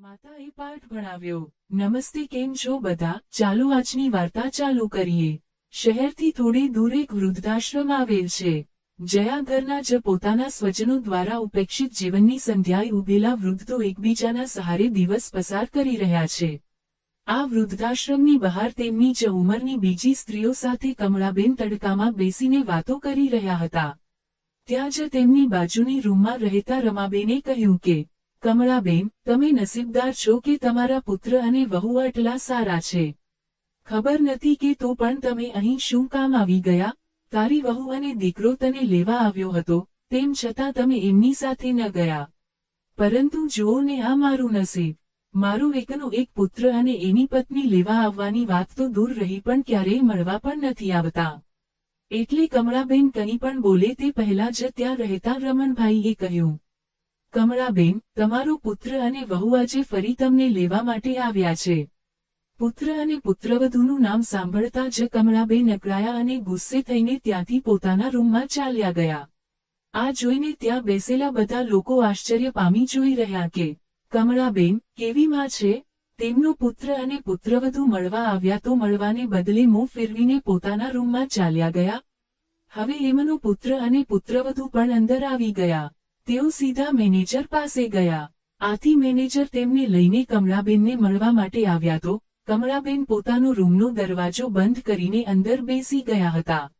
માતાએ પાઠ ભણાવ્યો, નમસ્તે, કેમ છો બધા? ચાલો આજની વાર્તા ચાલુ કરીએ. શહેરથી થોડે દૂર એક વૃદ્ધાશ્રમ આવેલ છે. જયા ઘરના જ પોતાના સ્વજનો દ્વારા ઉપેક્ષિત જીવનની સંધ્યાએ ઉભેલા વૃદ્ધો એકબીજાના સહારે દિવસ પસાર કરી રહ્યા છે. આ વૃદ્ધાશ્રમની બહાર તેમની જ ઉંમરની બીજી સ્ત્રીઓ સાથે કમળાબેન તડકામાં બેસીને વાતો કરી રહ્યા હતા. ત્યાં જ તેમની બાજુની રૂમમાં રહેતા રમાબેને કહ્યું કે કમળાબેન, તમે નસીબદાર છો કે તમારા પુત્ર અને વહુ આટલા સારા છે. ખબર નથી કે તો પણ તમે અહીં શું કામ આવી ગયા? તારી વહુ અને દીકરો તને લેવા આવ્યો હતો, તેમ છતાં તમે એમની સાથે ન ગયા. પરંતુ જુઓ ને આ મારું નસીબ. મારો એકનો એક પુત્ર અને એની પત્ની લેવા આવવાની વાત તો દૂર રહી પણ ક્યારેય મળવા પણ નથી આવતા. એટલે કમળાબેન કંઈ પણ બોલે તે પહેલા જ ત્યાં રહેતા રમણભાઈએ કહ્યું કમળાબેન, તમારો પુત્ર અને વહુ આજે ફરી તમને લેવા માટે આવ્યા છે. પુત્ર અને પુત્રવધુનું નામ સાંભળતા જ કમળાબેન અકળાયા અને ગુસ્સે થઈને ત્યાંથી પોતાના રૂમમાં ચાલ્યા ગયા. આ જોઈને ત્યાં બેસેલા બધા લોકો આશ્ચર્ય પામી જોઈ રહ્યા કે, કમળાબેન, કેવી માં છે? તેમનો પુત્ર અને પુત્રવધુ મળવા આવ્યા તો મળવાને બદલે મોં ફેરવીને પોતાના રૂમમાં ચાલ્યા ગયા? હવે એમનો પુત્ર અને પુત્રવધુ પણ અંદર આવી ગયા. તેઓ સીધા મેનેજર પાસે ગયા. આથી મેનેજર તેમને લઈને કમળાબેનને મળવા માટે આવ્યા તો, કમળાબેન પોતાનો રૂમનો દરવાજો બંધ કરીને અંદર બેસી ગયા હતા.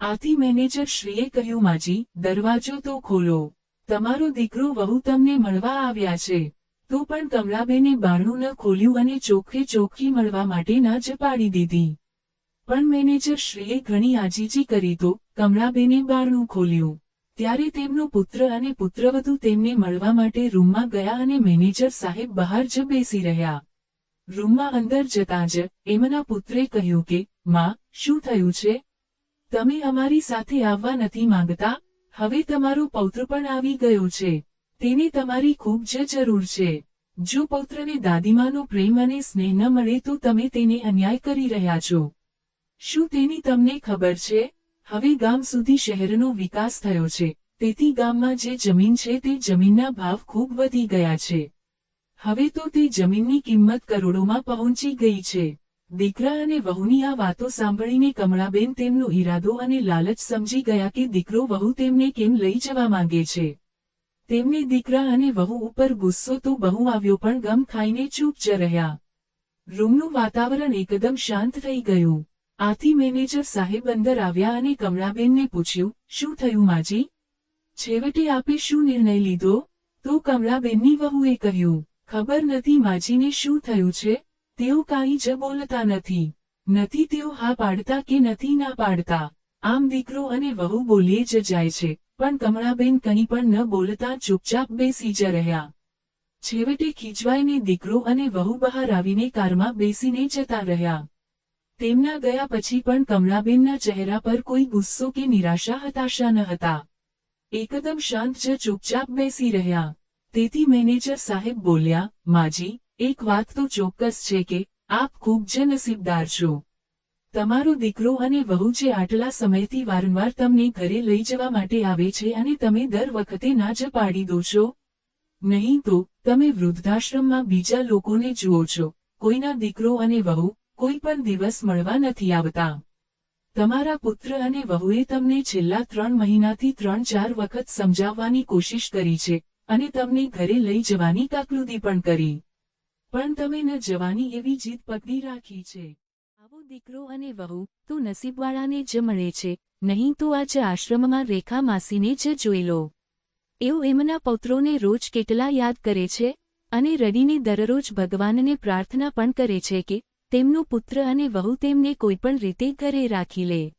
આથી મેનેજર શ્રીએ કહ્યું, માજી, દરવાજો તો ખોલો. તમારો દીકરો વહુ તમને મળવા આવ્યા છે. તો પણ કમળાબેને બારણું ન ખોલ્યું અને ચોખ્ખે ચોખ્ખી મળવા માટે ના જ પાડી દીધી. પણ મેનેજર શ્રીએ ઘણી આજીજી કરી તો, કમળાબેને બારણું ખોલ્યું. ત્યારે તેમનો પુત્ર અને પુત્રવધુ તેમને મળવા માટે રૂમમાં ગયા અને મેનેજર સાહેબ બહાર જ બેસી રહ્યા. રૂમમાં અંદર જતાં જ એમના પુત્રે કહ્યું કે, માં, શું થયું છે? તમે અમારી સાથે આવવા નથી માંગતા? હવે તમારો પૌત્ર પણ આવી ગયો છે. તેને તમારી ખૂબ જ જરૂર છે. જો પૌત્રને દાદીમાનો પ્રેમ અને સ્નેહ ન મળે તો તમે તેને અન્યાય કરી રહ્યા છો. શું તેની તમને ખબર છે? હવે ગામ સુધી શહેરનો વિકાસ થયો છે. તેથી ગામમાં જે જમીન છે તે જમીનના ભાવ ખૂબ વધી ગયા છે. હવે તો તે જમીનની કિંમત કરોડોમાં પહોંચી ગઈ છે. દીકરા અને વહુની આ વાતો સાંભળીને કમળાબેન તેમનો ઈરાદો અને લાલચ સમજી ગયા કે દીકરો વહુ તેમને કેમ લઈ જવા માંગે છે. તેમને દીકરા અને વહુ ઉપર ગુસ્સો તો બહુ આવ્યો પણ ગમ ખાઈને ચૂપ જ રહ્યા. રૂમનું વાતાવરણ એકદમ શાંત થઈ ગયું. આથી મેનેજર સાહેબ અંદર આવ્યા અને કમળાબેનને પૂછ્યું, શું થયું માજી? છેવટે આપે શું નિર્ણય લીધો? તો કમળાબેનની વહુએ કહ્યું, ખબર નથી માજીને શું થયું છે? તેઓ કાંઈ જ બોલતા નથી. નથી તેઓ હા પાડતા કે નથી ના પાડતા? આમ દીકરો અને વહુ બોલીએ જ જાય છે, પણ કમળાબેન કંઈ પણ ન બોલતા ચૂપચાપ બેસી જ રહ્યા. છેવટે ખીચવાઈને દીકરો અને વહુ બહાર આવીને કારમાં બેસીને જતા રહ્યા. તેમના ગયા પછી પણ કમલાબેનના ચહેરા પર કોઈ ગુસ્સો કે નિરાશા હતાશા ન હતા. એકદમ શાંત જ ચૂપચાપ બેસી રહ્યા. તેથી મેનેજર સાહેબ બોલ્યા, માજી, એક વાત તો ચોક્કસ છે કે આપ ખૂબ જ નસીબદાર છો. તમારો દીકરો અને વહુ જે આટલા સમયથી વારંવાર તમને ઘરે લઈ જવા માટે આવે છે અને તમે દર વખતે ના જ પાડી દો છો. નહીં તો તમે વૃદ્ધાશ્રમમાં બીજા લોકોને જુઓ છો. કોઈના દીકરો અને વહુ કોઈ પણ દિવસ મળવા નથી આવતા. તમારા પુત્ર અને વહુએ તમને છેલ્લા ત્રણ મહિનાથી ત્રણ ચાર વખત સમજાવવાની કોશિશ કરી છે અને તમને ઘરે લઈ જવાની કાકલુદી પણ કરી. પણ તમે ન જવાની એવી જીદ પકડી રાખી છે. આવો દીકરો અને વહુ, તો નસીબવાળાને જ મળે છે, નહીં તો આજે આશ્રમમાં રેખા માસીને જ જોઈ લો. એવું એમના પૌત્રોને રોજ કેટલા યાદ કરે છે અને રડીને દરરોજ ભગવાનને પ્રાર્થના પણ કરે છે કે તેમનો પુત્ર અને વહુ તેમને કોઈપણ રીતે ઘરે રાખી લે.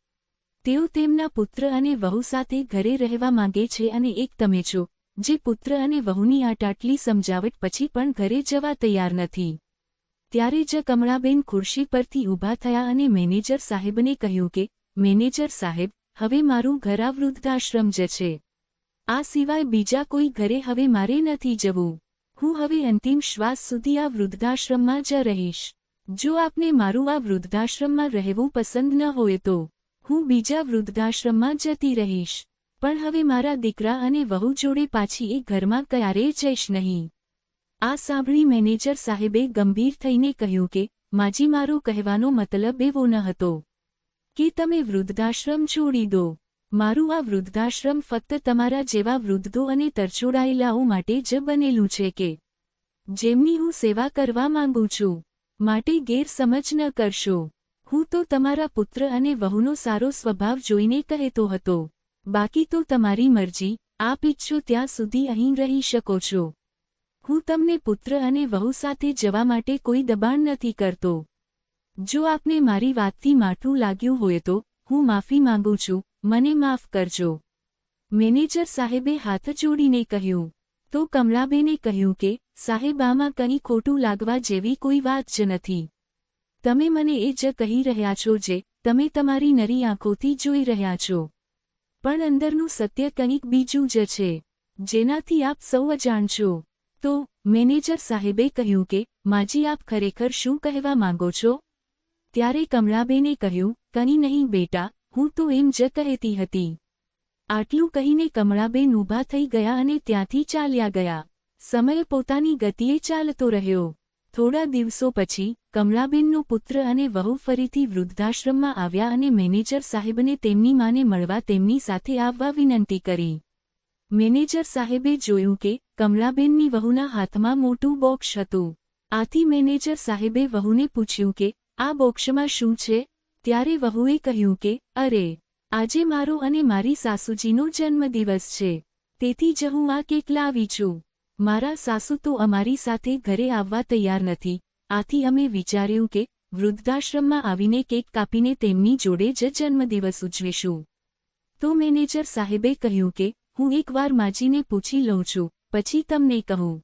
તેઓ તેમના પુત્ર અને વહુ સાથે ઘરે રહેવા માંગે છે અને એક તમે છો, જે પુત્ર અને વહુની આટાટલી સમજાવટ પછી પણ ઘરે જવા તૈયાર નથી. ત્યારે જ કમળાબેન ખુરશી પરથી ઊભા થયા અને મેનેજર સાહેબને કહ્યું કે, મેનેજર સાહેબ, હવે મારું ઘર આ વૃદ્ધાશ્રમ જ છે. આ સિવાય બીજા કોઈ ઘરે હવે મારે નથી જવું. હું હવે અંતિમ શ્વાસ સુધી આ વૃદ્ધાશ્રમમાં જ રહીશ. જો આપને મારું આ વૃદ્ધાશ્રમમાં રહેવું પસંદ ન હોય તો, હું બીજા વૃદ્ધાશ્રમમાં જતી રહીશ. પણ હવે મારા દીકરા અને વહુ જોડે પાછી એ ઘરમાં ક્યારેય જઈશ નહીં? આ સાંભળી મેનેજર સાહેબે ગંભીર થઈને કહ્યું કે, માજી મારો કહેવાનો મતલબ એવો ન હતો કે તમે વૃદ્ધાશ્રમ છોડી દો. મારું આ વૃદ્ધાશ્રમ ફક્ત તમારા જેવા વૃદ્ધો અને તરછોડાયેલાઓ માટે જ બનેલું છે કે, જેમની હું સેવા કરવા માંગુ છું. માટે ગેરસમજ ન કરશો. હું તો તમારા પુત્ર અને વહુનો સારો સ્વભાવ જોઈને કહેતો હતો. બાકી તો તમારી મરજી, આપ ઈચ્છો ત્યાં સુધી અહીં રહી શકો છો. હું તમને પુત્ર અને વહુ સાથે જવા માટે કોઈ દબાણ નથી કરતો. જો આપને મારી વાતથી માઠું લાગ્યું હોય તો, હું માફી માંગુ છું, મને માફ કરજો. મેનેજર સાહેબે હાથ જોડીને કહ્યું. તો કમલાબેને કહ્યું કે સાહેબ આમાં કંઈ ખોટું લાગવા જેવી કોઈ વાત જ નથી. તમે મને એ જ કહી રહ્યા છો જે તમે તમારી નરી આંખોથી જોઈ રહ્યા છો. પણ અંદરનું સત્ય કંઈક બીજું જ છે. જેનાથી આપ સૌ અજાણ છો. તો, મેનેજર સાહેબે કહ્યું કે, માજી આપ ખરેખર શું કહેવા માંગો છો? ત્યારે કમળાબેને કહ્યું, કંઈ નહીં બેટા, હું તો એમ જ કહેતી હતી. આટલું કહીને કમળાબેન ઊભા થઈ ગયા અને ત્યાંથી ચાલ્યા ગયા. સમય પોતાની ગતિએ ચાલતો રહ્યો. થોડા દિવસો પછી, કમલાબેનનો પુત્ર અને વહુ ફરીથી વૃદ્ધાશ્રમમાં આવ્યા અને મેનેજર સાહેબને તેમની માને મળવા તેમની સાથે આવવા વિનંતી કરી. મેનેજર સાહેબે જોયું કે, કમલાબેનની વહુના હાથમાં મોટું બોક્સ હતું. આથી મેનેજર સાહેબે વહુને પૂછ્યું કે, આ બોક્સમાં શું છે? ત્યારે વહુએ કહ્યું કે, અરે, આજે મારો અને મારી સાસુજીનો જન્મદિવસ છે. તેથી જ હું આ કેક લાવી છું. મારા સાસુ તો અમારી સાથે ઘરે આવવા તૈયાર નથી. આથી અમે વિચાર્યું કે વૃદ્ધાશ્રમમાં આવીને કેક કાપીને તેમની જોડે જ જન્મદિવસ ઉજવીશું. તો મેનેજર સાહેબે કહ્યું કે, હું એકવાર માજીને પૂછી લઉં છું, પછી તમને કહું.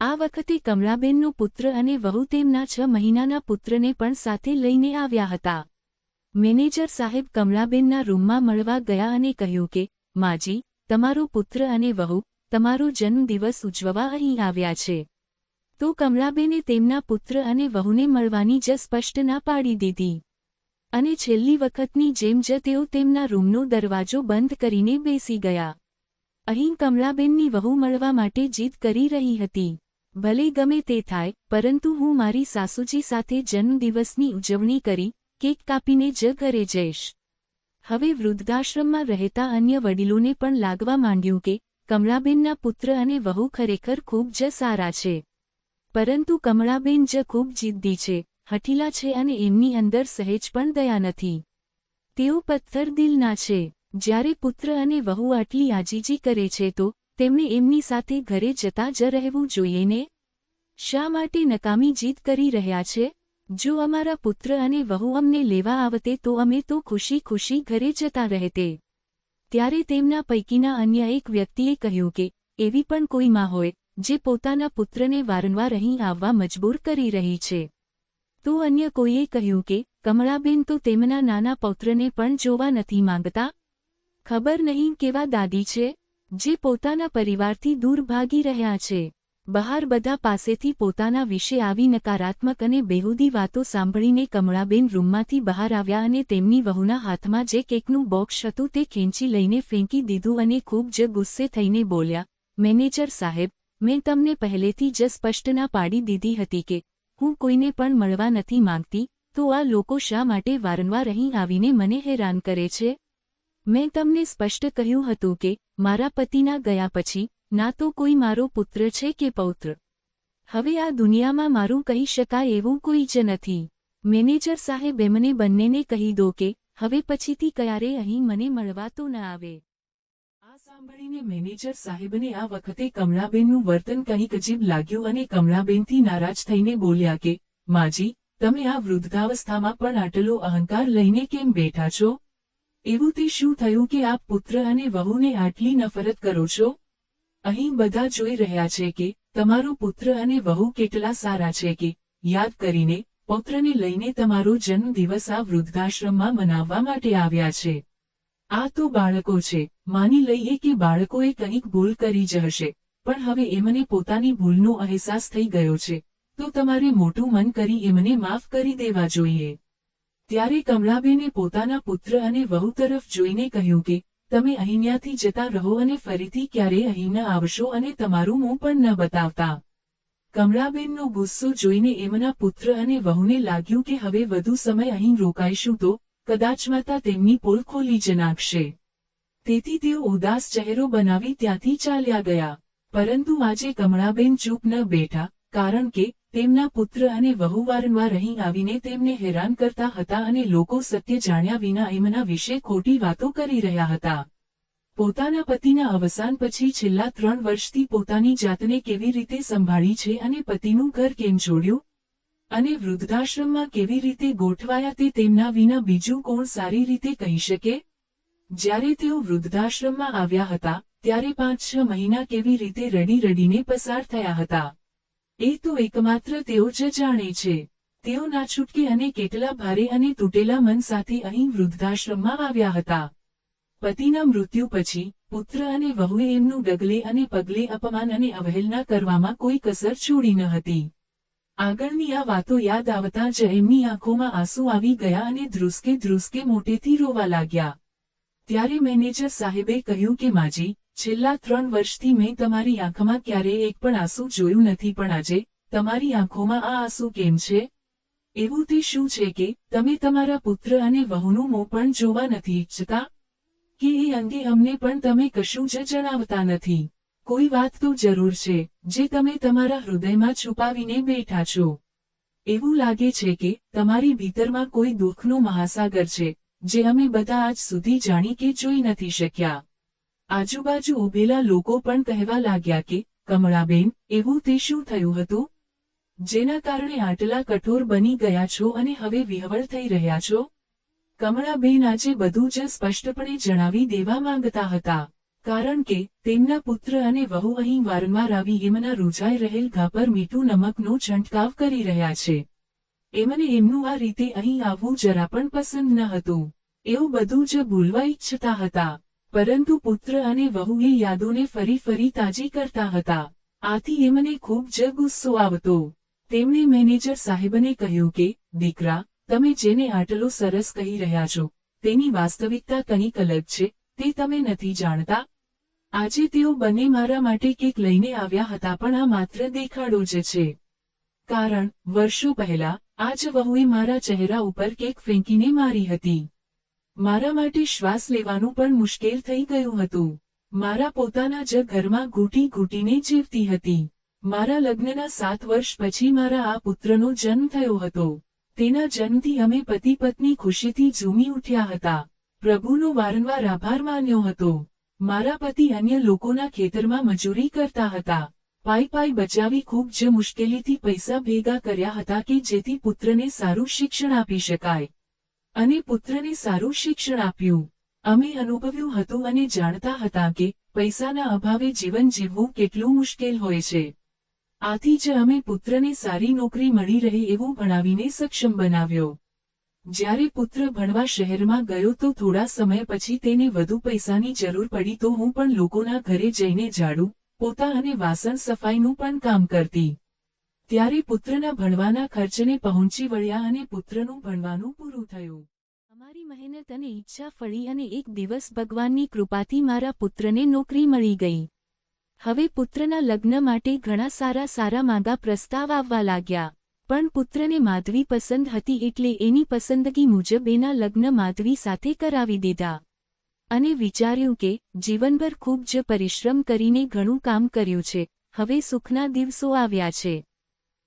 આ વખતે કમળાબેનનો પુત્ર અને વહુ તેમના છ મહિનાના પુત્રને પણ સાથે લઈને આવ્યા હતા. મેનેજર સાહેબ કમળાબેનના રૂમમાં મળવા ગયા અને કહ્યું કે, માજી, તમારો પુત્ર અને વહુ તમારો જન્મદિવસ ઉજવવા અહીં આવ્યા છે. તો કમલાબેને તેમના પુત્ર અને વહુને મળવાની જ સ્પષ્ટ ના પાડી દીધી. અને છેલ્લી વખતની જેમ જ તેઓ તેમના રૂમનો દરવાજો બંધ કરીને બેસી ગયા. અહીં કમલાબેનની વહુ મળવા માટે જીદ કરી રહી હતી. ભલે ગમે તે થાય, પરંતુ હું મારી સાસુજી સાથે જન્મદિવસની ઉજવણી કરી, કેક કાપીને જ ઘરે જઈશ. હવે વૃદ્ધાશ્રમમાં રહેતા અન્ય વડીલોને પણ લાગવા માંડ્યું કે કમળાબેનના પુત્ર અને વહુ ખરેખર ખૂબ જ સારા છે. પરંતુ કમળાબેન જ ખૂબ જિદ્દી છે, હઠીલા છે અને એમની અંદર સહેજ પણ દયા નથી. તેઓ પથ્થર દિલના છે. જ્યારે પુત્ર અને વહુ આટલી આજીજી કરે છે તો તેમણે એમની સાથે ઘરે જતા જ રહેવું જોઈએ ને? શા માટે નકામી જીત કરી રહ્યા છે? જો અમારા પુત્ર અને વહુ અમને લેવા આવતે તો અમે તો ખુશી ખુશી ઘરે જતા રહેતે. ત્યારે તેમના પૈકીના અન્ય એક વ્યક્તિએ કહ્યું કે, એવી પણ કોઈ માં હોય, જે પોતાના પુત્રને વારંવાર અહીં આવવા મજબૂર કરી રહી છે. તો અન્ય કોઈએ કહ્યું કે, કમળાબેન, તો તેમના નાના પૌત્રને પણ જોવા નથી માંગતા? ખબર નહીં કેવા દાદી છે, જે પોતાના પરિવારથી દૂર ભાગી રહ્યા છે. બહાર બધા પાસેથી પોતાના વિશે આવી નકારાત્મક અને બેહુદી વાતો સાંભળીને કમળાબેન રૂમમાંથી બહાર આવ્યા અને તેમની વહુના હાથમાં જે કેકનું બોક્સ હતું તે ખેંચી લઈને ફેંકી દીધું અને ખૂબ જ ગુસ્સે થઈને બોલ્યા, મેનેજર સાહેબ, મેં તમને પહેલેથી જ સ્પષ્ટના પાડી દીધી હતી કે હું કોઈને પણ મળવા નથી માંગતી, તો આ લોકો શા માટે વારંવાર અહીં આવીને મને હેરાન કરે છે? મેં તમને સ્પષ્ટ કહ્યું હતું કે મારા પતિના ગયા પછી ના તો કોઈ મારો પુત્ર છે કે પૌત્ર? હવે આ દુનિયામાં મારું કહી શકાય એવું કોઈ જ નથી. મેનેજર સાહેબ એમને બંનેને કહી દો કે, હવે પછીથી ક્યારે અહીં મને મળવા તો ન આવે? આ સાંભળીને મેનેજર સાહેબને આ વખતે કમળાબેનનું વર્તન કંઈક અજીબ લાગ્યું અને કમળાબેનથી નારાજ થઈને બોલ્યા કે, માજી, તમે આ વૃદ્ધાવસ્થામાં પણ આટલો અહંકાર લઈને કેમ બેઠા છો? એવું તે શું થયું કે આપ પુત્ર અને વહુને આટલી નફરત કરો છો? અહીં બધા જોઈ રહ્યા છે કે તમારો પુત્ર અને વહુ કેટલા સારા છે કે, યાદ કરીને, પૌત્રને લઈને તમારો જન્મદિવસ આ વૃદ્ધાશ્રમમાં મનાવવા માટે આવ્યા છે. આ તો બાળકો છે, માની લઈએ કે બાળકોએ કંઈક ભૂલ કરી જ હશે, પણ હવે એમને પોતાની ભૂલનો અહેસાસ થઈ ગયો છે, તો તમારે મોટું મન કરી એમને માફ કરી દેવા જોઈએ. ત્યારે કમળાબેને પોતાના પુત્ર અને વહુ તરફ જોઈને કહ્યું કે તમે અહીંયાથી જતા રહો અને ફરીથી ક્યારે અહીં આવશો અને તમારું મોં પણ ન બતાવતા. કમળાબેનનો ગુસ્સો જોઈને એમના પુત્ર અને વહુને લાગ્યું કે હવે વધુ સમય અહીં રોકાઈશું તો કદાચ માતા તેમની પોલ ખોલી જ તેથી તેઓ ઉદાસ ચહેરો બનાવી ત્યાંથી ચાલ્યા ગયા. પરંતુ આજે કમળાબેન ચૂપ ન બેઠા, કારણ કે તેમના પુત્ર અને વહુ વારંવાર અહીં આવીને તેમને હેરાન કરતા હતા અને લોકો સત્ય જાણ્યા વિના એમના વિશે ખોટી વાતો કરી રહ્યા હતા. પોતાના પતિના અવસાન પછી છેલ્લા ત્રણ વર્ષથી પોતાની જાતને કેવી રીતે સંભાળી છે અને પતિનું ઘર કેમ છોડ્યું? અને વૃદ્ધાશ્રમમાં કેવી રીતે ગોઠવાયા તે તેમના વિના બીજું કોણ સારી રીતે કહી શકે? જ્યારે તેઓ વૃદ્ધાશ્રમમાં આવ્યા હતા, ત્યારે પાંચ છ મહિના કેવી રીતે રડી રડીને પસાર થયા હતા? એ તો એકમાત્ર તેઓ જ જાણે છે. તેઓ ના અને કેટલા ભારે અને તૂટેલા મન સાથે અહીં વૃદ્ધાશ્રમમાં આવ્યા હતા. પતિના મૃત્યુ પછી પુત્ર અને વહુએ એમનું ડગલે અને પગલે અપમાન અને અવહેલના કરવામાં કોઈ કસર છોડી ન હતી. આગળની આ વાતો યાદ આવતા જ એમની આંખોમાં આંસુ આવી ગયા અને ધ્રુસકે ધ્રુસકે મોટેથી રોવા લાગ્યા. ત્યારે મેનેજર સાહેબે કહ્યું કે, માજી છેલ્લા ત્રણ વર્ષથી મેં તમારી આંખમાં ક્યારેય એક પણ આંસુ જોયું નથી, પણ આજે તમારી આંખોમાં આ આંસુ કેમ છે? એવું તે શું છે કે તમે તમારા પુત્ર અને વહુનું મોં પણ જોવા નથી ઈચ્છતા? કે એ અંગે અમને પણ તમે કશું જ જણાવતા નથી? કોઈ વાત તો જરૂર છે, જે તમે તમારા હૃદયમાં છુપાવીને બેઠા છો. એવું લાગે છે કે તમારી ભીતરમાં કોઈ દુઃખનો મહાસાગર છે, જે અમે બધા આજ સુધી જાણી કે જોઈ નથી શક્યા. આજુબાજુ ઉભેલા લોકો પણ કહેવા લાગ્યા કે, કમળાબેન, એવું તે શું થયું હતું? જેના કારણે આટલા કઠોર બની ગયા છો અને હવે વિહવળ થઈ રહ્યા છો? કમળાબેન આજે બધું જ સ્પષ્ટપણે જણાવી દેવા માંગતા હતા, કારણ કે તેમના પુત્ર અને વહુ અહીં વારંવાર આવી એમના રૂજાઈ રહેલ ઘા પર મીઠું નમકનો છંટકાવ કરી રહ્યા છે. એમને એમનું આ રીતે અહીં આવવું જરા પણ પસંદ ન હતું. એવું બધું જ ભૂલવા ઈચ્છતા હતા. પરંતુ પુત્ર અને વહુ એ યાદોને ફરી ફરી તાજી કરતા હતા. આથી એમને ખૂબ જ ગુસ્સો આવતો. તેમણે મેનેજર સાહેબને કહ્યું કે, દીકરા, તમે જેને આટલો સરસ કહી રહ્યા છો, તેની વાસ્તવિકતા કંઈક અલગ છે, તે તમે નથી જાણતા? આજે તેઓ બંને મારા માટે કેક લઈને આવ્યા હતા પણ આ માત્ર દેખાડો જ છે. કારણ, વર્ષો પહેલા આજ વહુએ મારા ચહેરા ઉપર કેક ફેંકીને મારી હતી. મારા માટે શ્વાસ લેવાનું પણ મુશ્કેલ થઈ ગયું હતું. મારા પોતાના જ ઘરમાં ઘૂંટી ઘૂંટીને જીવતી હતી. મારા લગ્નના સાત વર્ષ પછી મારા આ પુત્રનો જન્મ થયો હતો. તેના જન્મથી અમે પતિ પત્ની ખુશીથી ઝૂમી ઉઠ્યા હતા. પ્રભુનો વારંવાર આભાર માન્યો હતો. મારા પતિ અન્ય લોકોના ખેતરમાં મજૂરી કરતા હતા. પાઈ પાઈ બચાવી ખૂબ જ મુશ્કેલીથી પૈસા ભેગા કર્યા હતા કે જેથી પુત્રને સારું શિક્ષણ આપી શકાય. અને પુત્રને સારું શિક્ષણ આપ્યું. અમે અનુભવ્યું હતું અને જાણતા હતા કે પૈસાના અભાવે જીવન જીવવું કેટલું મુશ્કેલ હોય છે. આથી જ અમે પુત્રને સારી નોકરી મળી રહે એવું ભણાવીને સક્ષમ બનાવ્યો. જ્યારે પુત્ર ભણવા શહેરમાં ગયો તો થોડા સમય પછી તેને વધુ પૈસાની જરૂર પડી તો હું પણ લોકોના ઘરે જઈને ઝાડુ, પોતા અને વાસણ સફાઈનું પણ કામ કરતી. ત્યારે પુત્રના ભણવાના ખર્ચને પહોંચી વળ્યા અને પુત્રનું ભણવાનું પૂરું થયું. અમારી મહેનત અને ઈચ્છા ફળી અને એક દિવસ ભગવાનની કૃપાથી મારા પુત્રને નોકરી મળી ગઈ. હવે પુત્રના લગ્ન માટે ઘણા સારા સારા માંગા પ્રસ્તાવ આવવા લાગ્યા. પણ પુત્રને માધવી પસંદ હતી એટલે એની પસંદગી મુજબ એના લગ્ન માધવી સાથે કરાવી દીધા. અને વિચાર્યું કે જીવનભર ખૂબ જ પરિશ્રમ કરીને ઘણું કામ કર્યું છે. હવે સુખના દિવસો આવ્યા છે.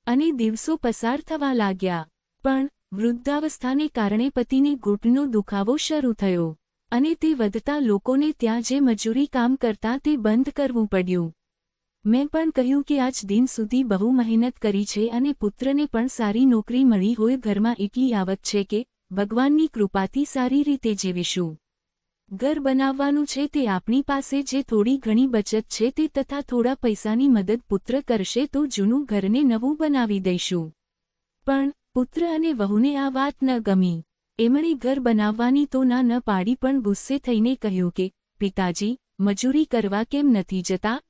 અને દિવસો પસાર થવા લાગ્યા. પણ વૃદ્ધાવસ્થાને કારણે પતિને ઘૂંટનો દુખાવો શરૂ થયો અને તે વધતા લોકોને ત્યાં જે મજૂરી કામ કરતા તે બંધ કરવું પડ્યું. મેં પણ કહ્યું કે આજ દિન સુધી બહુ મહેનત કરી છે અને પુત્રને પણ સારી નોકરી મળી હોય ઘરમાં એટલી આવક છે કે ભગવાનની કૃપાથી સારી રીતે જીવીશું. ઘર બનાવવાનું છે તે આપણી પાસે જે થોડી ઘણી બચત છે તે તથા થોડા પૈસાની મદદ પુત્ર કરશે તો જૂનું ઘરને નવું બનાવી દઈશું. પણ, પુત્ર અને વહુને આ વાત ન ગમી. એમણે ઘર બનાવવાની તો ના ન પાડી પણ ગુસ્સે થઈને કહ્યું કે, પિતાજી, મજૂરી કરવા કેમ નથી જતા?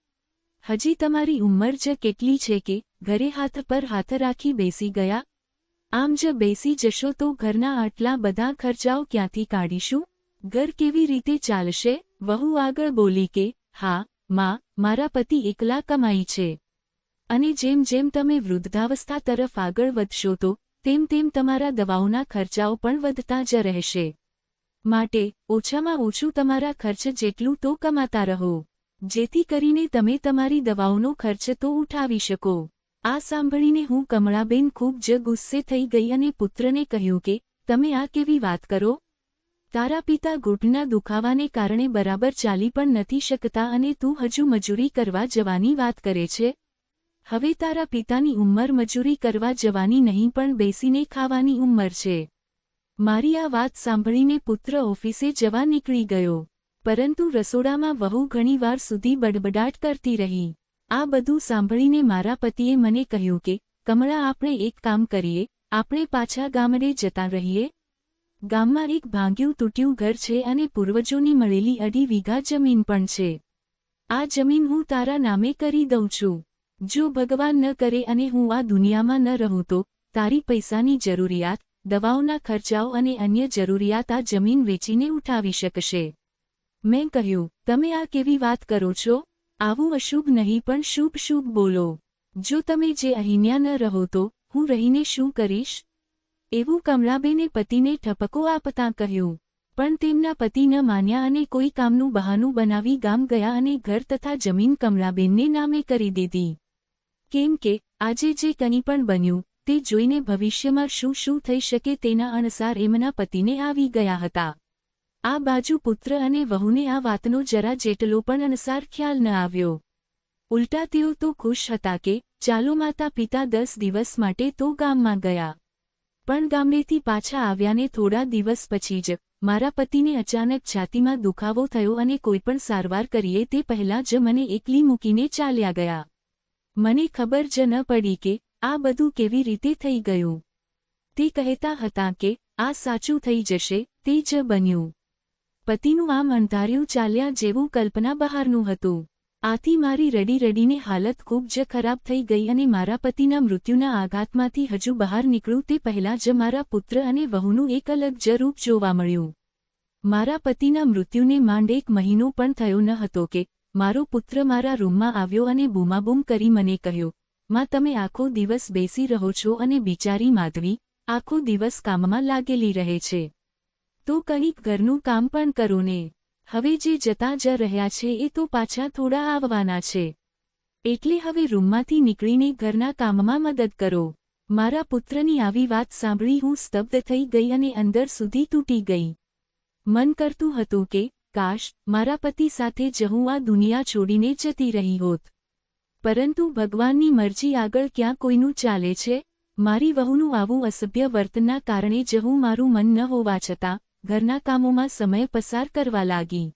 હજી તમારી ઉંમર જ કેટલી છે કે ઘરે હાથ પર હાથ રાખી બેસી ગયા? આમ જ બેસી જશો તો ઘરના આટલા બધા ખર્ચાઓ ક્યાંથી કાઢીશું? ઘર કેવી રીતે ચાલશે? વહુ આગળ બોલી કે, હા, માં, મારા પતિ એકલા કમાઈ છે. અને જેમ જેમ તમે વૃદ્ધાવસ્થા તરફ આગળ વધશો તો, તેમ તેમ તમારા દવાઓના ખર્ચાઓ પણ વધતા જ રહેશે. માટે, ઓછામાં ઓછું તમારા ખર્ચ જેટલું તો કમાતા રહો. જેથી કરીને તમે તમારી દવાઓનો ખર્ચ તો ઉઠાવી શકો. આ સાંભળીને હું કમળાબેન ખૂબ જ ગુસ્સે થઈ ગઈ અને પુત્રને કહ્યું કે, તમે આ કેવી વાત કરો? તારા પિતા ઘૂંટના દુખાવાને કારણે બરાબર ચાલી પણ નથી શકતા અને તું હજુ મજૂરી કરવા જવાની વાત કરે છે? હવે તારા પિતાની ઉંમર મજૂરી કરવા જવાની નહીં પણ બેસીને ખાવાની ઉંમર છે. મારી આ વાત સાંભળીને પુત્ર ઓફિસે જવા નીકળી ગયો. પરંતુ રસોડામાં વહુ ઘણીવાર સુધી બડબડાટ કરતી રહી. આ બધું સાંભળીને મારા પતિએ મને કહ્યું કે, કમળા, આપણે એક કામ કરીએ. આપણે પાછા ગામડે જતા રહીએ. ગામમાં એક ભાંગ્યું તૂટ્યું ઘર છે અને પૂર્વજોની મળેલી અઢી વીઘા જમીન પણ છે. આ જમીન હું તારા નામે કરી દઉં છું. જો ભગવાન ન કરે અને હું આ દુનિયામાં ન રહું તો તારી પૈસાની જરૂરિયાત, દવાઓના ખર્ચાઓ અને અન્ય જરૂરિયાત આ જમીન વેચીને ઉઠાવી શકશે. મેં કહ્યું, તમે આ કેવી વાત કરો છો? આવું અશુભ નહીં પણ શુભ શુભ બોલો. જો તમે જે અહીંયા ન રહો તો હું રહીને શું કરીશ? એવું કમલાબેને પતિને ઠપકો આપતા કહ્યું. પણ તેમના પતિ ન માન્યા અને કોઈ કામનું બહાનું બનાવી ગામ ગયા અને ઘર તથા જમીન કમલાબેનને નામે કરી દીધી. કેમ કે, આજે જે કંઈ પણ બન્યું, તે જોઈને ભવિષ્યમાં શું શું થઈ શકે તેના અણસાર એમના પતિને આવી ગયા હતા. આ બાજુ પુત્ર અને વહુને આ વાતનો જરા જેટલો પણ અણસાર ખ્યાલ ન આવ્યો. ઉલટા તેઓ તો ખુશ હતા કે, ચાલો માતા પિતા દસ દિવસ માટે તો ગામમાં ગયા. પણ ગામડેથી પાછા આવ્યાને થોડા દિવસ પછી જ મારા પતિને અચાનક છાતીમાં દુખાવો થયો અને કોઈપણ સારવાર કરીએ તે પહેલાં જ મને એકલી મૂકીને ચાલ્યા ગયા. મને ખબર જ ન પડી કે આ બધું કેવી રીતે થઈ ગયું. તે કહેતા હતા કે આ સાચું થઈ જશે, તે જ બન્યું. પતિનું આમ અંધાર્યું ચાલ્યા જેવું કલ્પના બહારનું હતું. આથી મારી રડી રડીને હાલત ખૂબ જ ખરાબ થઈ ગઈ અને મારા પતિના મૃત્યુના આઘાતમાંથી હજુ બહાર નીકળું તે પહેલાં જ મારા પુત્ર અને વહુનું એક અલગ જ રૂપ જોવા મળ્યું. મારા પતિના મૃત્યુને માંડ એક મહિનો પણ થયો ન હતો કે મારો પુત્ર મારા રૂમમાં આવ્યો અને બૂમાબૂમ કરી મને કહ્યો, માં, તમે આખો દિવસ બેસી રહો છો અને બિચારી માધવી આખો દિવસ કામમાં લાગેલી રહે છે. તો કંઈક ઘરનું કામ પણ કરો ને હવે જે જતા જ રહ્યા છે એ તો પાછા થોડા આવવાના છે. એટલે હવે રૂમમાંથી નીકળીને ઘરના કામમાં મદદ કરો. મારા પુત્રની આવી વાત સાંભળી હું સ્તબ્ધ થઈ ગઈ અને અંદર સુધી તૂટી ગઈ. મન કરતું હતું કે, કાશ, મારા પતિ સાથે જ હું આ દુનિયા છોડીને જતી રહી હોત. પરંતુ ભગવાનની મરજી આગળ ક્યાં કોઈનું ચાલે છે? મારી વહુનું આવું અસભ્ય વર્તનના કારણે જ હું મારું મન ન હોવા છતાં ઘરના કામોમાં સમય પસાર કરવા લાગી.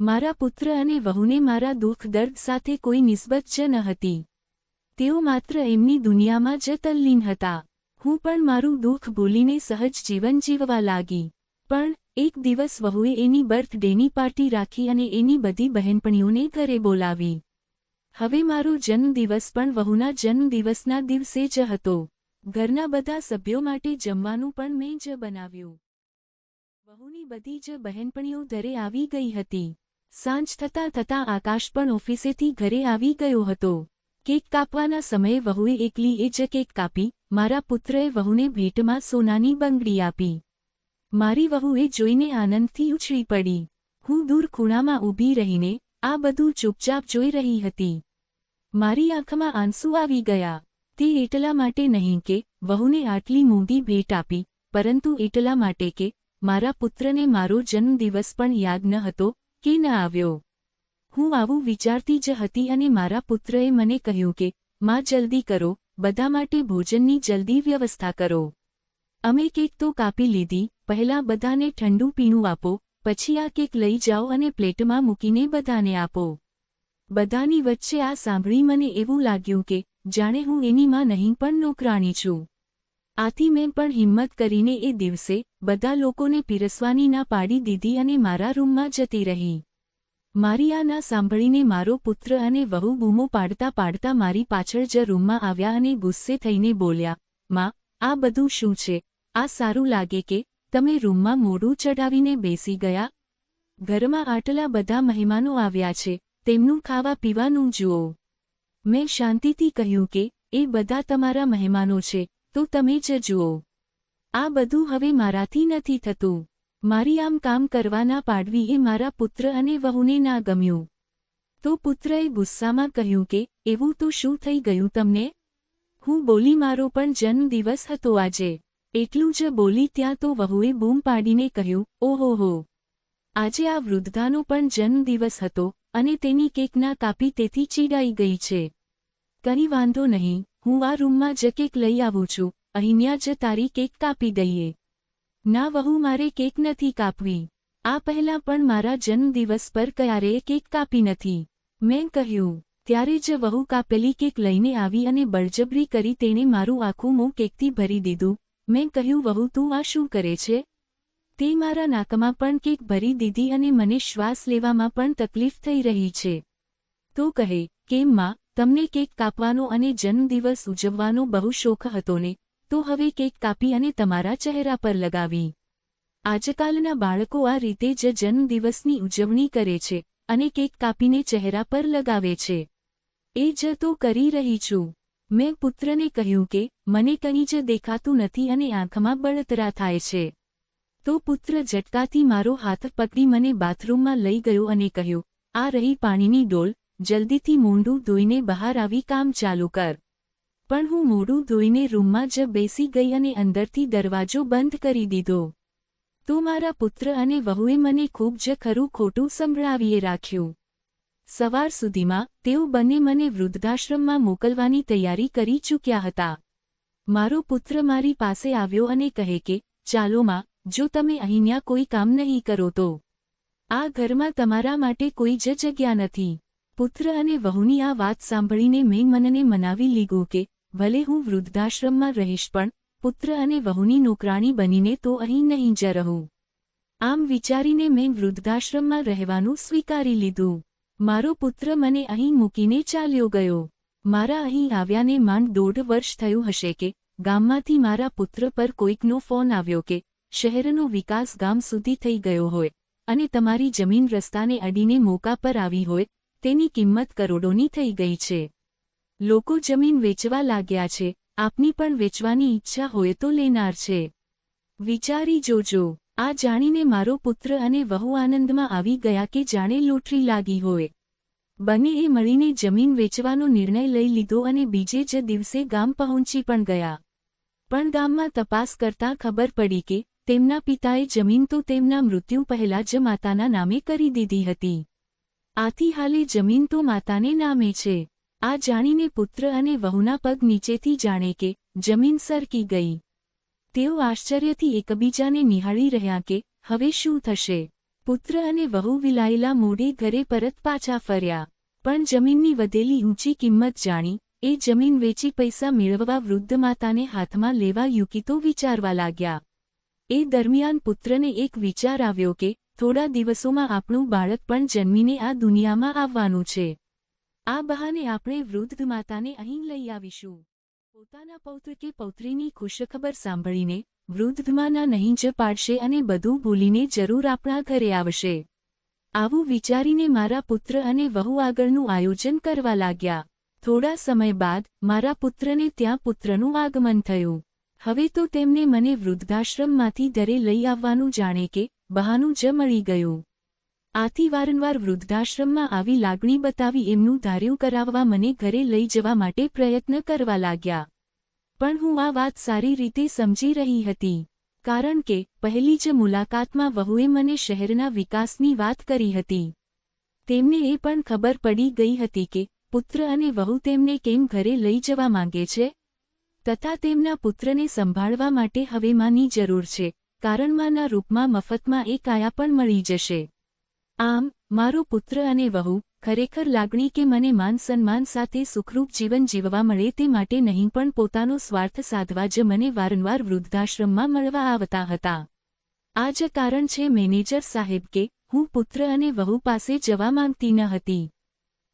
મારા પુત્ર અને વહુને મારા દુઃખ દર્દ સાથે કોઈ નિસ્બત જ ન હતી. તેઓ માત્ર એમની દુનિયામાં જ તલ્લીન હતા. હું પણ મારું દુઃખ ભૂલીને સહજ જીવન જીવવા લાગી. પણ એક દિવસ વહુએ એની બર્થડેની પાર્ટી રાખી અને એની બધી બહેનપણીઓને ઘરે બોલાવી. હવે મારો જન્મદિવસ પણ વહુના જન્મદિવસના દિવસે જ હતો. ઘરના બધા સભ્યો માટે જમવાનું પણ મેં જ બનાવ્યું. વહુની બધી જ બહેનપણીઓ ઘરે આવી ગઈ હતી. સાંજ થતાં થતાં આકાશ પણ ઓફિસેથી ઘરે આવી ગયો હતો. કેક કાપવાના સમયે વહુએ એકલી એ જ કેક કાપી, મારા પુત્રએ વહુને ભેટમાં સોનાની બંગડી આપી. મારી વહુએ જોઈને આનંદથી ઉછળી પડી. હું દૂર ખૂણામાં ઊભી રહીને આ બધું ચૂપચાપ જોઈ રહી હતી. મારી આંખમાં આંસુ આવી ગયા. તે એટલા માટે નહીં કે વહુને આટલી મોંઘી ભેટ આપી, પરંતુ એટલા માટે કે મારા પુત્રને મારો જન્મદિવસ પણ યાદ ન હતો કે ન આવ્યો. હું આવું વિચારતી જ હતી અને મારા પુત્રએ મને કહ્યું કે, માં, જલ્દી કરો, બધા માટે ભોજનની જલ્દી વ્યવસ્થા કરો. અમે કેક તો કાપી લીધી, પહેલાં બધાને ઠંડુ પીણું આપો, પછી આ કેક લઈ જાઓ અને પ્લેટમાં મૂકીને બધાને આપો. બધાની વચ્ચે આ સાંભળી મને એવું લાગ્યું કે, જાણે હું એની માં નહીં પણ નોકરાણી છું. આથી મેં પણ હિંમત કરીને એ દિવસે બધા લોકોને પીરસવાની ના પાડી દીધી અને મારા રૂમમાં જતી રહી. મારી આ ના સાંભળીને મારો પુત્ર અને વહુ બૂમો પાડતા પાડતા મારી પાછળ જ રૂમમાં આવ્યા અને ગુસ્સે થઈને બોલ્યા, માં, આ બધું શું છે? આ સારું લાગે કે તમે રૂમમાં મોડું ચઢાવીને બેસી ગયા? ઘરમાં આટલા બધા મહેમાનો આવ્યા છે, તેમનું ખાવા પીવાનું જુઓ. મેં શાંતિથી કહ્યું કે, એ બધા તમારા મહેમાનો છે તો તમે જ જુઓ. આ બધું હવે મારાથી નથી થતું. મારી આમ કામ કરવાના પાડવી એ મારા પુત્ર અને વહુને ના ગમ્યું. તો પુત્રએ ગુસ્સામાં કહ્યું કે, એવું તો શું થઈ ગયું તમને? હું બોલી મારો પણ જન્મદિવસ હતો આજે. એટલું જ બોલી ત્યાં તો વહુએ બૂમ પાડીને કહ્યું ઓહોહો આજે આ વૃદ્ધાનો પણ જન્મદિવસ હતો અને તેની કેક ના કાપી તેથી ચીડાઈ ગઈ છે. કંઈ વાંધો નહીં. હું આ રૂમમાં જ કેક લઈ આવું છું. અહીંયા જ તારી કેક કાપી દઈએ. ના વહુ, મારે કેક નથી કાપવી. આ પહેલાં પણ મારા જન્મદિવસ પર ક્યારેય કેક કાપી નથી. મેં કહ્યું, ત્યારે જ વહુ કાપેલી કેક લઈને આવી અને બળજબરી કરી તેણે મારું આખું મોં કેકથી ભરી દીધું. મેં કહ્યું, વહુ, તું આ શું કરે છે? તે મારા નાકમાં પણ કેક ભરી દીધી અને મને શ્વાસ લેવામાં પણ તકલીફ થઈ રહી છે. તો કહે, કેમ, માં? તમને કેક કાપવાનો અને જન્મદિવસ ઉજવવાનો બહુ શોખ હતો ને? તો હવે કેક કાપી અને તમારા ચહેરા પર લગાવી. આજકાલના બાળકો આ રીતે જ જન્મદિવસની ઉજવણી કરે છે અને કેક કાપીને ચહેરા પર લગાવે છે. એ જ તો કરી રહી છું. મેં પુત્રને કહ્યું કે, મને કંઈ જ દેખાતું નથી અને આંખમાં બળતરા થાય છે. તો પુત્ર ઝટકાથી મારો હાથ પકડી મને બાથરૂમમાં લઈ ગયો અને કહ્યું, આ રહી પાણીની ડોલ જલ્દીથી મોંડું ધોઈને બહાર આવી કામ ચાલુ કર. પણ હું મોઢું ધોઈને રૂમમાં જ બેસી ગઈ અને અંદરથી દરવાજો બંધ કરી દીધો. તો મારા પુત્ર અને વહુએ મને ખૂબ જ ખરું ખોટું સંભળાવીએ રાખ્યું. સવાર સુધીમાં તેઓ બંને મને વૃદ્ધાશ્રમમાં મોકલવાની તૈયારી કરી ચૂક્યા હતા. મારો પુત્ર મારી પાસે આવ્યો અને કહે કે, ચાલો માં, જો તમે અહીંયા કોઈ કામ નહીં કરો તો. આ ઘરમાં તમારા માટે કોઈ જ જગ્યા નથી. પુત્ર અને વહુની આ વાત સાંભળીને મેં મનને મનાવી લીધું કે, ભલે હું વૃદ્ધાશ્રમમાં રહીશ પણ, પુત્ર અને વહુની નોકરાણી બનીને તો અહીં નહીં જ રહું. આમ વિચારીને મેં વૃદ્ધાશ્રમમાં રહેવાનું સ્વીકારી લીધું. મારો પુત્ર મને અહીં મૂકીને ચાલ્યો ગયો. મારા અહીં આવ્યાને માંડ દોઢ વર્ષ થયું હશે કે, ગામમાંથી મારા પુત્ર પર કોઈકનો ફોન આવ્યો કે, શહેરનો વિકાસ ગામ સુધી થઈ ગયો હોય, અને તમારી જમીન રસ્તાને અડીને મોકા પર આવી હોય તેની કિંમત કરોડોની થઈ ગઈ છે. લોકો જમીન વેચવા લાગ્યા છે, આપની પણ વેચવાની ઈચ્છા હોય તો લેનાર છે. વિચારી જોજો, આ જાણીને મારો પુત્ર અને વહુ આનંદમાં આવી ગયા કે જાણે લોટરી લાગી હોય. બંને એ મળીને જમીન વેચવાનો નિર્ણય લઈ લીધો અને બીજે જ દિવસે ગામ પહોંચી પણ ગયા. પણ ગામમાં તપાસ કરતાં ખબર પડી કે તેમના પિતાએ જમીન તો તેમના મૃત્યુ પહેલા જ માતાના નામે કરી દીધી હતી. આથી હાલે જમીન તો માતાને નામે છે. આ જાણીને પુત્ર અને વહુના પગ નીચેથી જાણે કે જમીન સરકી ગઈ. તેઓ આશ્ચર્યથી એકબીજાને નિહાળી રહ્યા કે હવે શું થશે. પુત્ર અને વહુ વિલાયેલા મોડે ઘરે પરત પાછા ફર્યા. પણ જમીનની વધેલી ઊંચી કિંમત જાણી, એ જમીન વેચી પૈસા મેળવવા વૃદ્ધ માતાને હાથમાં લેવા યુકિતો વિચારવા લાગ્યા. એ દરમિયાન પુત્રને એક વિચાર આવ્યો કે થોડા દિવસોમાં આપણું બાળક પણ જન્મીને આ દુનિયામાં આવવાનું છે. આ બહાને આપણે વૃદ્ધ માતાને અહીં લઈ આવીશું. પોતાના પૌત્ર કે પૌત્રીની ખુશખબર સાંભળીને વૃદ્ધમાના નહીં જ પાડશે અને બધું ભૂલીને જરૂર આપણા ઘરે આવશે. આવું વિચારીને મારા પુત્ર અને વહુ આગળનું આયોજન કરવા લાગ્યા. થોડા સમય બાદ મારા પુત્રને ત્યાં પુત્રનું આગમન થયું. હવે તો તેમને મને વૃદ્ધાશ્રમમાંથી દરે લઈ આવવાનું જાણે કે બહાનું જ મળી ગયું. આથી વારંવાર વૃદ્ધાશ્રમમાં આવી લાગણી બતાવી એમનું ધાર્યું કરાવવા મને ઘરે લઈ જવા માટે પ્રયત્ન કરવા લાગ્યા. પણ હું આ વાત સારી રીતે સમજી રહી હતી, કારણ કે પહેલી જ મુલાકાતમાં વહુએ મને શહેરના વિકાસની વાત કરી હતી. તેમને એ પણ ખબર પડી ગઈ હતી કે પુત્ર અને વહુ તેમને કેમ ઘરે લઈ જવા માંગે છે? તથા તેમના પુત્રને સંભાળવા માટે હવે માની જરૂર છે. કારણ માના રૂપમાં મફતમાં એક આયા પણ મળી જશે. આમ, મારો પુત્ર અને વહુ, ખરેખર લાગણી કે મને માન સન્માન સાથે સુખરૂપ જીવન જીવવા મળે તે માટે નહીં પણ પોતાનો સ્વાર્થ સાધવા જ મને વારંવાર વૃદ્ધાશ્રમમાં મળવા આવતા હતા. આ જ કારણ છે મેનેજર સાહેબ કે, હું પુત્ર અને વહુ પાસે જવા માંગતી ન હતી.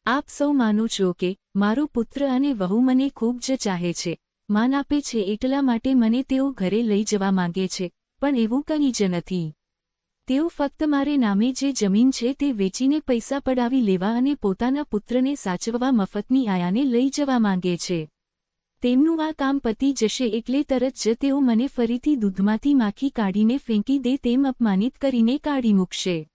આપ સૌ માનો છો કે, મારો પુત્ર અને વહુ મને ખૂબ જ ચાહે છે. માન આપે છે એટલા માટે મને તેઓ ઘરે લઈ જવા માંગે છે. પણ એવું કંઈ જ નથી. તેઓ ફક્ત મારે નામે જે જમીન છે તે વેચીને પૈસા પડાવી લેવા અને પોતાના પુત્રને સાચવવા મફતની આયાને લઈ જવા માંગે છે. તેમનું આ કામ પતી જશે એટલે તરત જ તેઓ મને ફરીથી દૂધમાંથી માખી કાઢીને ફેંકી દે તેમ અપમાનિત કરીને કાઢી મૂકશે.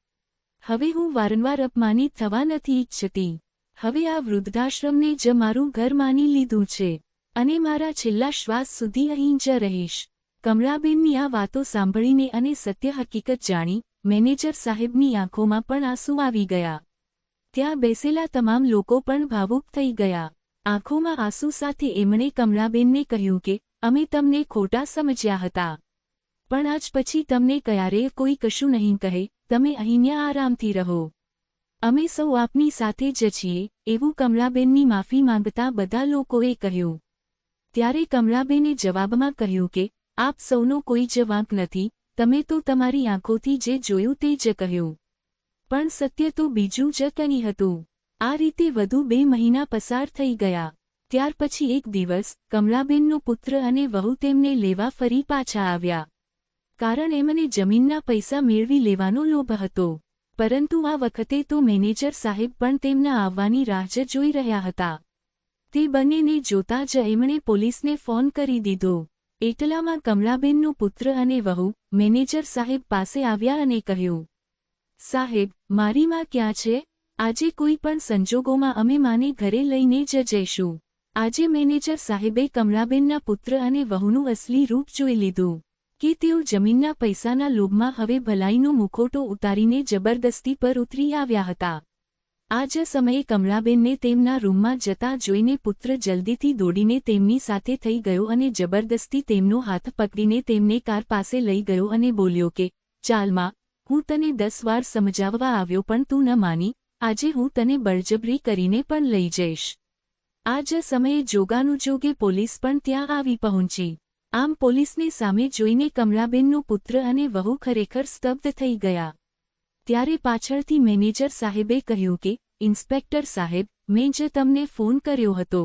હવે હું વારંવાર અપમાનિત થવા નથી ઈચ્છતી. હવે આ વૃદ્ધાશ્રમને જ મારું ઘર માની લીધું છે અને મારા છેલ્લા શ્વાસ સુધી અહીં જ રહીશ. કમળાબેનની આ વાતો સાંભળીને અને સત્ય હકીકત જાણી, મેનેજર સાહેબની આંખોમાં પણ આંસુ આવી ગયા. ત્યાં બેસેલા તમામ લોકો પણ ભાવુક થઈ ગયા. આંખોમાં આંસુ સાથે એમણે કમળાબેનને કહ્યું કે, અમે તમને ખોટા સમજ્યા હતા. પણ આજ પછી તમને ક્યારેય કોઈ કશું નહીં કહે, તમે અહીંયા આરામથી રહો. અમે સૌ આપની સાથે જ છીએ, એવું કમળાબેનની માફી માંગતા બધા લોકોએ કહ્યું. ત્યારે કમળાબેને જવાબમાં કહ્યું કે આપ સૌનો કોઈ જ નથી, તમે તો તમારી આંખોથી જે જોયું તે જ કહ્યું. પણ સત્ય તો બીજું જ કંઈ હતું. આ રીતે વધુ બે મહિના પસાર થઈ ગયા. ત્યાર પછી એક દિવસ, કમલાબેનનો પુત્ર અને વહુ તેમને લેવા ફરી પાછા આવ્યા. કારણ એમને જમીનના પૈસા મેળવી લેવાનો લોભ હતો. પરંતુ આ વખતે તો મેનેજર સાહેબ પણ તેમના આવવાની રાહ જ જોઈ રહ્યા હતા. તે બંનેને જોતા જ એમણે પોલીસને ફોન કરી દીધો. એટલામાં કમલાબેનનું પુત્ર અને વહુ, મેનેજર સાહેબ પાસે આવ્યા અને કહ્યું, સાહેબ, મારી માં ક્યાં છે? આજે કોઈ પણ સંજોગોમાં અમે માને ઘરે લઈને જ જઈશું. આજે મેનેજર સાહેબે કમલાબેનના પુત્ર અને વહુનું અસલી રૂપ જોઈ લીધું, કે તેઓ જમીનના પૈસાના લોભમાં હવે ભલાઈનો મુખોટો ઉતારીને જબરદસ્તી પર ઉતરી આવ્યા હતા. આ જ સમયે કમળાબેનને તેમના રૂમમાં જતા જોઈને પુત્ર જલ્દીથી દોડીને તેમની સાથે થઈ ગયો અને જબરદસ્તી તેમનો હાથ પકડીને તેમને કાર પાસે લઈ ગયો અને બોલ્યો કે ચાલમાં હું તને દસ વાર સમજાવવા આવ્યો પણ તું ન માની, આજે હું તને બળજબરી કરીને પણ લઈ જઈશ. આ જ સમયે જોગાનુજોગે પોલીસ પણ ત્યાં આવી પહોંચી. આમ પોલીસને સામે જોઈને કમળાબેનનો પુત્ર અને વહુ ખરેખર સ્તબ્ધ થઈ ગયા. ત્યારે પાછળથી મેનેજર સાહેબે કહ્યું કે ઇન્સ્પેક્ટર સાહેબ, મેં જ તમને ફોન કર્યો હતો,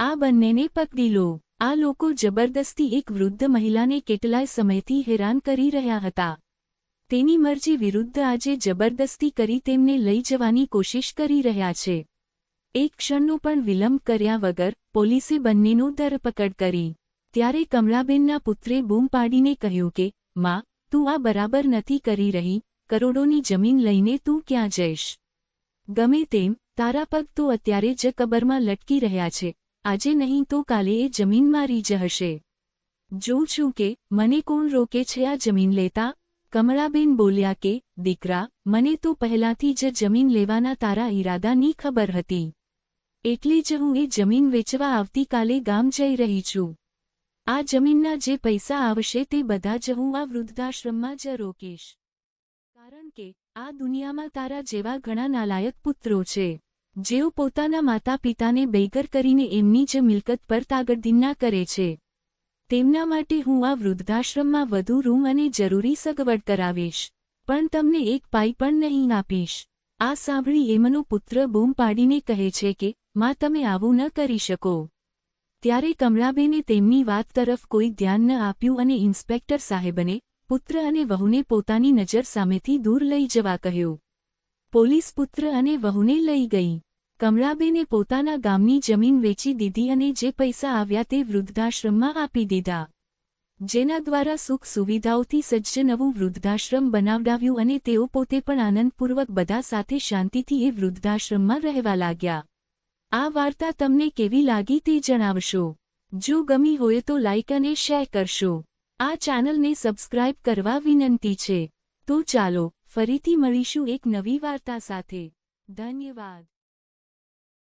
આ બંનેને પકડી લો. આ લોકો જબરદસ્તી એક વૃદ્ધ મહિલાને કેટલાય સમયથી હેરાન કરી રહ્યા હતા. તેની મરજી વિરુદ્ધ આજે જબરદસ્તી કરી તેમને લઈ જવાની કોશિશ કરી રહ્યા છે. એક ક્ષણનો પણ વિલંબ કર્યા વગર પોલીસે બંનેનો ધરપકડ કરી. ત્યારે કમળાબેનના પુત્રે બૂમ પાડીને કહ્યું કે, માં, તું આ બરાબર નથી કરી રહી, કરોડોની જમીન લઈને તું ક્યાં જઈશ? ગમે તેમ, તારા પગ તો અત્યારે જ કબરમાં લટકી રહ્યા છે. આજે નહીં તો કાલે એ જમીન મારી જ હશે. જોઉં છું કે, મને કોણ રોકે છે આ જમીન લેતા? કમળાબેન બોલ્યા કે, દીકરા, મને તો પહેલાંથી જ જમીન લેવાના તારા ઈરાદાની ખબર હતી. એટલે જ હું એ જમીન વેચવા આવતીકાલે ગામ જઈ રહી છું. આ જમીનના જે પૈસા આવશે તે બધા જ હું આ વૃદ્ધાશ્રમમાં જ રોકીશ. આ દુનિયામાં તારા જેવા ઘણા નાલાયક પુત્રો છે. જેઓ પોતાના માતા પિતાને બેગર કરીને એમની જ મિલકત પર તાગડદિન્ના કરે છે. તેમના માટે હું આ વૃદ્ધાશ્રમમાં વધુ રૂમ અને જરૂરી સગવડ કરાવીશ, પણ તમને એક પાઈ પણ નહીં આપીશ. આ સાંભળી એમનો પુત્ર બૂમ પાડીને કહે છે કે, માં, તમે આવું ન કરી શકો. ત્યારે કમળાબેને તેમની વાત તરફ કોઈ ધ્યાન ન આપ્યું અને ઇન્સ્પેક્ટર સાહેબને પુત્ર અને વહુને પોતાની નજર સામેથી દૂર લઈ જવા કહ્યું. પોલીસ પુત્ર અને વહુને લઈ ગઈ. કમળાબેને પોતાના ગામની જમીન વેચી દીધી અને જે પૈસા આવ્યા તે વૃદ્ધાશ્રમમાં આપી દીધા. જેના દ્વારા સુખ સુવિધાઓથી સજ્જ નવું વૃદ્ધાશ્રમ બનાવડાવ્યું અને તેઓ પોતે પણ આનંદપૂર્વક બધા સાથે શાંતિથી એ વૃદ્ધાશ્રમમાં રહેવા લાગ્યા. આ વાર્તા તમને કેવી લાગી તે જણાવશો. જો ગમી હોય તો લાઇક અને શેર કરશો. આ ચેનલને સબસ્ક્રાઇબ કરવા વિનંતી છે. તો ચાલો, ફરીથી મળીશું એક નવી વાર્તા સાથે. ધન્યવાદ.